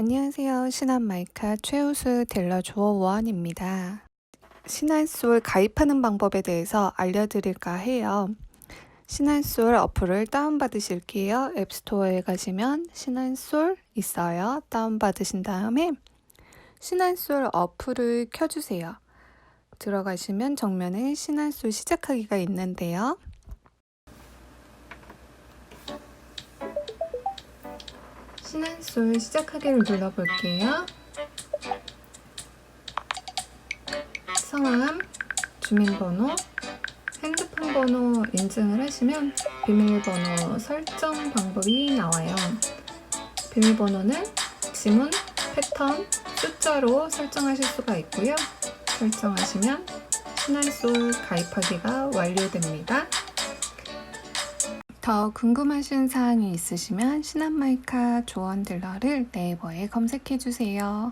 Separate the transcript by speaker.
Speaker 1: 안녕하세요. 신한 마이카 최우수 딜러 조원입니다. 신한솔 가입하는 방법에 대해서 알려드릴까 해요. 신한솔 어플을 다운받으실게요. 앱스토어에 가시면 신한솔 있어요. 다운받으신 다음에 신한솔 어플을 켜주세요. 들어가시면 정면에 신한솔 시작하기가 있는데요. 신한솔 시작하기를 눌러볼게요. 성함, 주민번호, 핸드폰 번호 인증을 하시면 비밀번호 설정 방법이 나와요. 비밀번호는 지문, 패턴, 숫자로 설정하실 수가 있고요. 설정하시면 신한솔 가입하기가 완료됩니다. 더 궁금하신 사항이 있으시면 신한마이카 조언 딜러를 네이버에 검색해 주세요.